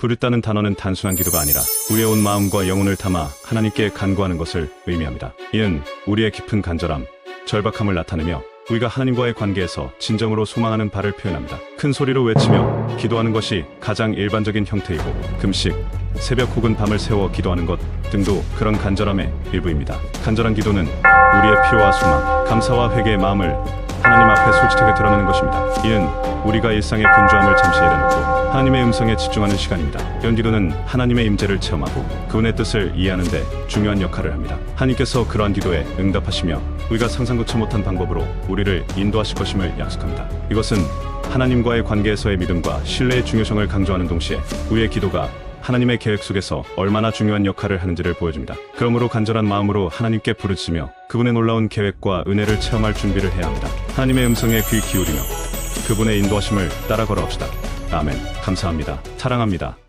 부르다는 단어는 단순한 기도가 아니라 우리의 온 마음과 영혼을 담아 하나님께 간구하는 것을 의미합니다. 이는 우리의 깊은 간절함, 절박함을 나타내며 우리가 하나님과의 관계에서 진정으로 소망하는 바를 표현합니다. 큰 소리로 외치며 기도하는 것이 가장 일반적인 형태이고 금식, 새벽 혹은 밤을 새워 기도하는 것 등도 그런 간절함의 일부입니다. 간절한 기도는 우리의 필요와 소망, 감사와 회개의 마음을 하나님 앞에 솔직하게 드러내는 것입니다. 이는 우리가 일상의 분주함을 잠시 내려놓고 하나님의 음성에 집중하는 시간입니다. 이런 기도는 하나님의 임재를 체험하고 그분의 뜻을 이해하는 데 중요한 역할을 합니다. 하나님께서 그러한 기도에 응답하시며 우리가 상상조차 못한 방법으로 우리를 인도하실 것임을 약속합니다. 이것은 하나님과의 관계에서의 믿음과 신뢰의 중요성을 강조하는 동시에 우리의 기도가 하나님의 계획 속에서 얼마나 중요한 역할을 하는지를 보여줍니다. 그러므로 간절한 마음으로 하나님께 부르짖으며 그분의 놀라운 계획과 은혜를 체험할 준비를 해야 합니다. 하나님의 음성에 귀 기울이며 그분의 인도하심을 따라 걸어갑시다. 아멘. 감사합니다. 사랑합니다.